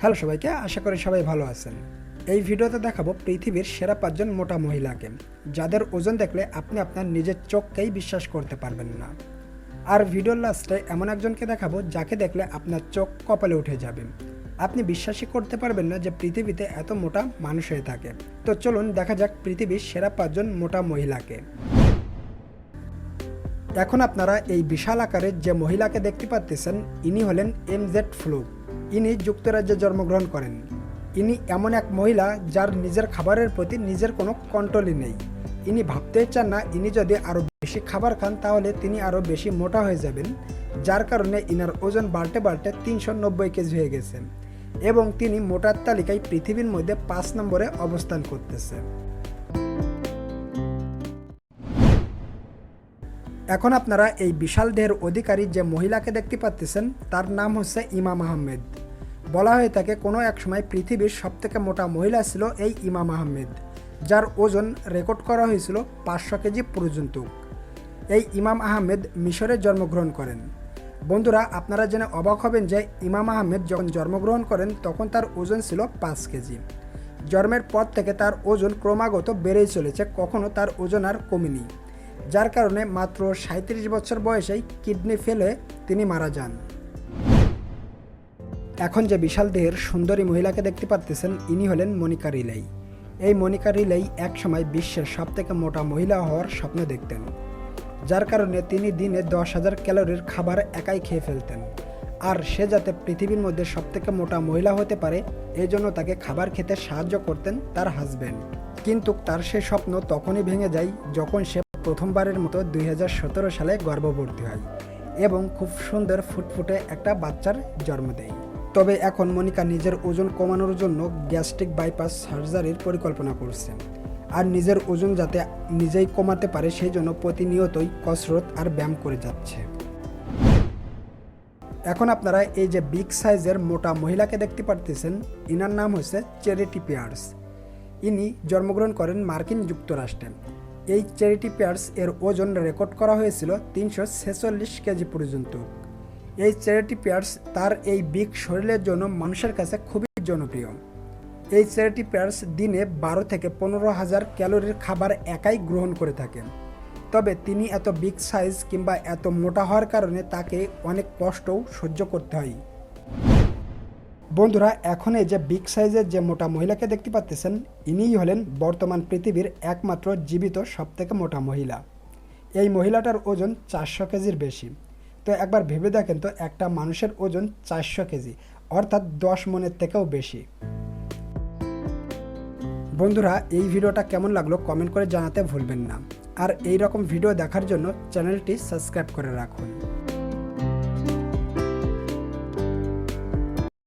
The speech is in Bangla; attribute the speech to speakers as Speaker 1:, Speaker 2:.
Speaker 1: হ্যালো সবাইকে, আশা করি সবাই ভালো আছেন। এই ভিডিওতে দেখাবো পৃথিবীর সেরা পাঁচজন মোটা মহিলাকে, যাদের ওজন দেখলে আপনি আপনার নিজের চোখকেই বিশ্বাস করতে পারবেন না। আর ভিডিওর লাস্টে এমন একজনকে দেখাবো যাকে দেখলে আপনার চোখ কপালে উঠে যাবে। আপনি বিশ্বাসই করতে পারবেন না যে পৃথিবীতে এত মোটা মানুষ হয়ে থাকে। তো চলুন দেখা যাক পৃথিবীর সেরা পাঁচজন মোটা মহিলাকে। এখন আপনারা এই বিশাল আকারের যে মহিলাকে দেখতে পাচ্ছেন ইনি হলেন এম জেড ফ্লু ইনি যুক্তরাজ্যে জন্মগ্রহণ করেন। ইনি এমন এক মহিলা যার নিজের খাবারের প্রতি নিজের কোনো কন্ট্রোলই নেই। ইনি ভাবতেই চান না, ইনি যদি আরও বেশি খাবার খান তাহলে তিনি আরও বেশি মোটা হয়ে যাবেন, যার কারণে ইনার ওজন বাড়তে বাড়তে তিনশো নব্বই কেজি হয়ে গেছে এবং তিনি মোটার তালিকায় পৃথিবীর মধ্যে পাঁচ নম্বরে অবস্থান করতেছে। এখন আপনারা এই বিশাল দেহের অধিকারী যে মহিলাকে দেখতে পাচ্ছেন তার নাম হচ্ছে ইমাম আহমেদ। বলা হয়ে থাকে কোনো এক সময় পৃথিবীর সবথেকে মোটা মহিলা ছিল এই ইমাম আহমেদ, যার ওজন রেকর্ড করা হয়েছিল পাঁচশো কেজি পর্যন্ত। এই ইমাম আহমেদ মিশরে জন্মগ্রহণ করেন। বন্ধুরা, আপনারা জেনে অবাক হবেন যে ইমাম আহমেদ যখন জন্মগ্রহণ করেন, তখন তার ওজন ছিল পাঁচ কেজি। জন্মের পর থেকে তার ওজন ক্রমাগত বেড়েই চলেছে, কখনো তার ওজন আর কমেনি। যার কারণে মাত্র সাঁত্রিশ বছর বয়সেই কিডনি ফেলে তিনি মারা যান। এখন যে বিশাল দেহের সুন্দরী মহিলাকে দেখতে পাচ্ছেন ইনি হলেন মনিকা রিলাই। এই মনিকা রিলাই একসময় বিশ্বের সবথেকে মোটা মহিলা হওয়ার স্বপ্ন দেখতেন। যার কারণে তিনি দিনে দশ হাজার ক্যালোরির খাবার একাই খেয়ে ফেলতেন। আর সে যাতে পৃথিবীর মধ্যে সবথেকে মোটা মহিলা হতে পারে, এই জন্য তাকে খাবার খেতে সাহায্য করতেন তার হাজব্যান্ড কিন্তু তার সে স্বপ্ন তখনই ভেঙে যায় যখন সে প্রথমবারের মতো দুই হাজার সতেরো সালে গর্ভবতী হয় এবং খুব সুন্দর ফুটফুটে একটা বাচ্চার জন্ম দেয়। তবে এখন মনিকা নিজের ওজন কমানোর জন্য গ্যাস্ট্রিক বাইপাস সার্জারির পরিকল্পনা করছে আর নিজের ওজন যাতে নিজেই কমাতে পারে সেই জন্য প্রতিনিয়তই কসরত আর ব্যায়াম করে যাচ্ছে। এখন আপনারা এই যে বিগ সাইজের মোটা মহিলাকে দেখতে পারতেছেন, ইনার নাম হচ্ছে চ্যারিটি পেয়ার্স ইনি জন্মগ্রহণ করেন মার্কিন যুক্তরাষ্ট্রে। এই চ্যারিটি পেয়ার্স এর ওজন রেকর্ড করা হয়েছিল তিনশো ছেচল্লিশ কেজি পর্যন্ত। এই চ্যারিটি পেয়ার্স তার এই বিগ শরীরের জন্য মানুষের কাছে খুবই জনপ্রিয়। এই চ্যারিটি পেয়ার্স দিনে বারো থেকে পনেরো হাজার ক্যালোরির খাবার একাই গ্রহণ করে থাকেন তবে তিনি এত বিগ সাইজ কিংবা এত মোটা হওয়ার কারণে তাকে অনেক কষ্টও সহ্য করতে হয়। বন্ধুরা, এখন এই যে বিগ সাইজের যে মোটা মহিলাকে দেখতে পাচ্ছেন ইনিই হলেন বর্তমান পৃথিবীর একমাত্র জীবিত সবথেকে মোটা মহিলা। এই মহিলাটার ওজন চারশো কেজির বেশি। তো একবার ভেবে দেখেন তো, একটা মানুষের ওজন চারশো কেজি, অর্থাৎ দশ মনের থেকেও বেশি। বন্ধুরা, এই ভিডিওটা কেমন লাগল কমেন্ট করে জানাতে ভুলবেন না। আর এই রকম ভিডিও দেখার জন্য চ্যানেলটি সাবস্ক্রাইব করে রাখুন।